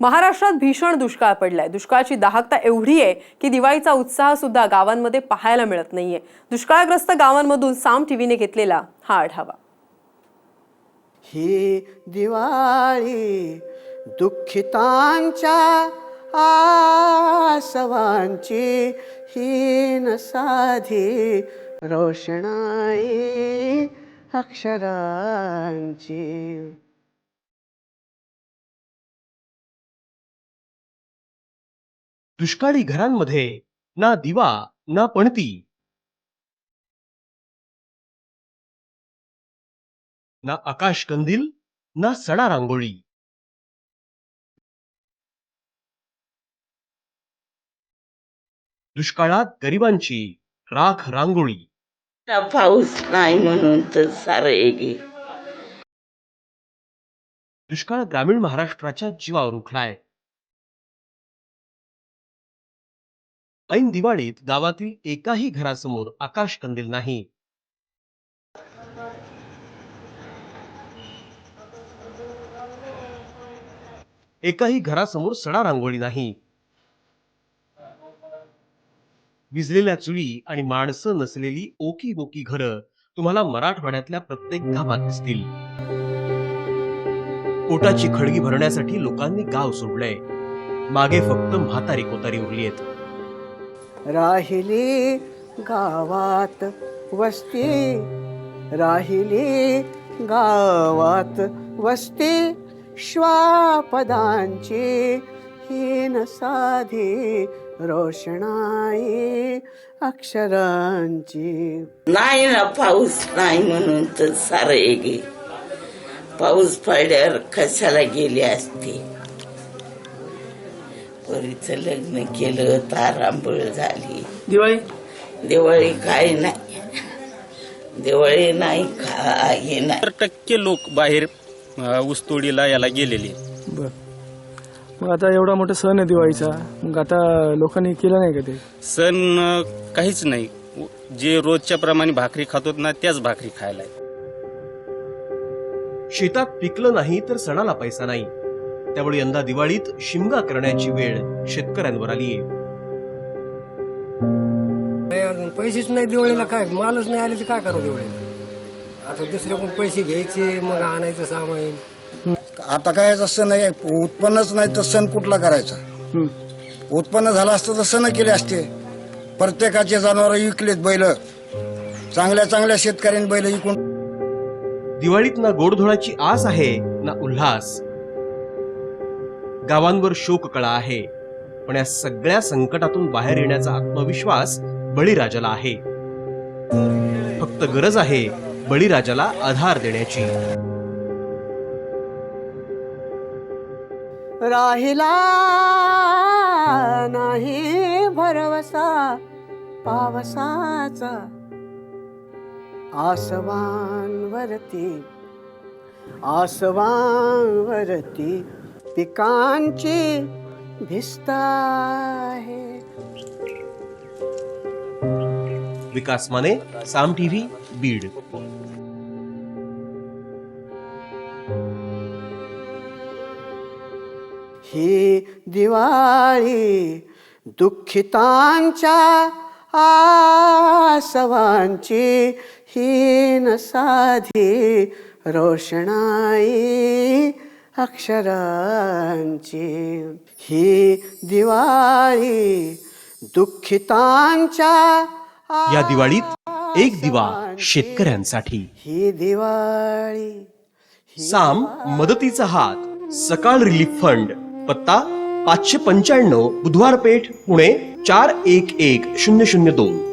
महाराष्ट्रात भीषण दुष्काळ पडलाय. दुष्काळाची दाहकता एवढी आहे की दिवाळीचा उत्साह सुद्धा गावांमध्ये पाहायला मिळत नाहीये. दुष्काळग्रस्त गावांमधून साम टीव्हीने घेतलेला हा आढावा. ही दिवाळी दुःखितांच्या आसवांची हीन साधी रोषणाई अक्षरांची. दुष्काळी घरांमध्ये ना दिवा ना पणती. ना आकाश कंदील ना सडा रांगोळी. दुष्काळात गरिबांची राख रांगोळी. पाऊस नाही म्हणून तर सारं दुष्काळ ग्रामीण महाराष्ट्राच्या जीवावर उठलाय. ऐन दिवाळीत गावातील एकाही घरासमोर आकाश कंदील नाही. एकाही घरासमोर सडा रांगोळी नाही. विजलेल्या चुली आणि माणसं नसलेली ओकी बोकी घरं तुम्हाला मराठवाड्यातल्या प्रत्येक गावात दिसतील. पोटाची खडगी भरण्यासाठी लोकांनी गाव सोडलंय. मागे फक्त म्हातारी कोतारी उरली आहेत राहिली गावात वस्ती. राहिली गावात वस्ती. श्वापदांची हीन साधी रोषणाई अक्षरांची. नाही ना पाऊस नाही म्हणून तर सारे गे. पाऊस पडल्यावर कशाला गेली असते? पोरीचं लग्न केलं तारांबळ झाली. दिवाळी? दिवाळी काय नाही. दिवाळी नाही काही नाही. टक्के लोक बाहेर अ, ऊसतोडीला याला गेलेले. बर. मग आता एवढा मोठा सण आहे दिवाळीचा. मग आता लोकांनी केलं नाही का ते? सण अ, काहीच नाही. उ- जे रोजच्या प्रमाणे भाकरी खातो ना त्याच भाकरी खायला आहे. शेतात पिकलं नाही तर सणाला पैसा नाही. त्यामुळे यंदा दिवाळीत शिमगा करण्याची वेळ शेतकऱ्यांवर नाही अजून पैसेच नाही दिवाळीला काय? मालच नाही आले तर काय करू दिवाळीला? आता दुसऱ्याकडून पैसे घ्यायचे मग आणायचं सामान. आता काय सण नाही उत्पन्नच नाही तर सण कुठला करायचा. उत्पन्न झालं असतं तर सण केले असते. प्रत्येकाचे जनावर विकलेत बैल. चांगल्या चांगल्या शेतकऱ्यांनी बैल विकून दिवाळीत ना गोडधोडाची आस आहे ना उल्हास. गावांवर शोककळा आहे. पण या सगळ्या संकटातून बाहेर येण्याचा आत्मविश्वास बळीराजाला आहे. फक्त गरज आहे बळीराजाला आधार देण्याची. राहिला नाही भरवसा पावसाचा. आसवांवरती आसवांवरती पिकांची भिस्त आहे विकास माने साम टीव्ही बीड। ही दिवाळी दुःखितांच्या आसवांची हीन साधी रोषणाई अक्षरांची. ही दिवाळी दुःखितांच्या या दिवाळीत एक दिवा शेतकऱ्यांसाठी. ही दिवाळी साम मदतीचा हात सकाळ रिलीफ फंड. पत्ता पाचशे पंच्याण्णव बुधवार पेठ पुणे चार एक एक शून्य शून्य दोन.